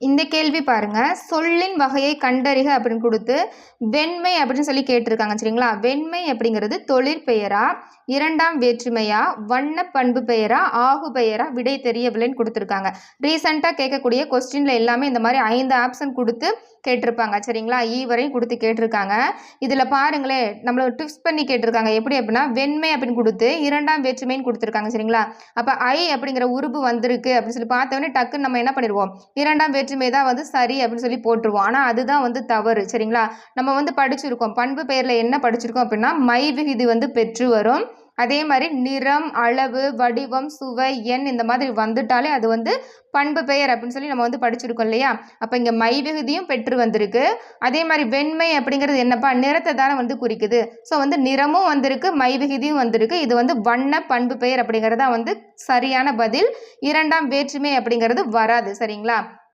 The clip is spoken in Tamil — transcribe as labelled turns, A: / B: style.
A: இந்த கேள்வி பாருங்கள் சொல்லின் வகையை கண்டறிக அப்படின்னு கொடுத்து வெண்மை அப்படின்னு சொல்லி கேட்டிருக்காங்க சரிங்களா? வெண்மை அப்படிங்கிறது தொழிற்பெயரா இரண்டாம் வேற்றுமையா வண்ண பண்பு பெயரா ஆகு பெயரா விடை தெரியவில்லைன்னு கொடுத்துருக்காங்க. ரீசெண்டாக கேட்கக்கூடிய கொஸ்டினில் எல்லாமே இந்த மாதிரி ஐந்து ஆப்ஷன் கொடுத்து கேட்டிருப்பாங்க சரிங்களா? ஈ வரையும் கொடுத்து கேட்டிருக்காங்க. இதில் பாருங்களேன் நம்மளை டிப்ஸ் பண்ணி கேட்டிருக்காங்க. எப்படி அப்படின்னா வெண்மை அப்படின்னு கொடுத்து இரண்டாம் வேற்றுமைன்னு கொடுத்துருக்காங்க சரிங்களா? அப்போ ஐ அப்படிங்கிற உருபு வந்திருக்கு அப்படின்னு சொல்லி பார்த்தோன்னே டக்குன்னு நம்ம என்ன பண்ணிடுவோம்? இரண்டாம் வேற்றுமை தான் வந்து சரி அப்படின்னு சொல்லி போட்டுருவோம். ஆனால் அதுதான் வந்து தவறு. சரிங்களா? நம்ம வந்து படிச்சிருக்கோம். பண்பு பெயரில் என்ன படிச்சிருக்கோம் அப்படின்னா மை விகுதி வந்து பெற்று வரும். அதே மாதிரி நிறம் அளவு வடிவம் சுவை எண் இந்த மாதிரி வந்துட்டாலே அது வந்து பண்பு பெயர் அப்படின்னு சொல்லி நம்ம வந்து படிச்சிருக்கோம் இல்லையா? அப்போ இங்கே மை விகுதியும் பெற்று வந்திருக்கு. அதே மாதிரி வெண்மை அப்படிங்கிறது என்னப்பா? நிறத்தை தானே வந்து குறிக்குது. ஸோ வந்து நிறமும் வந்திருக்கு மை விகுதியும் வந்திருக்கு. இது வந்து வண்ண பண்பு பெயர் அப்படிங்கிறது தான் வந்து சரியான பதில். இரண்டாம் வேற்றுமை அப்படிங்கிறது வராது. சரிங்களா?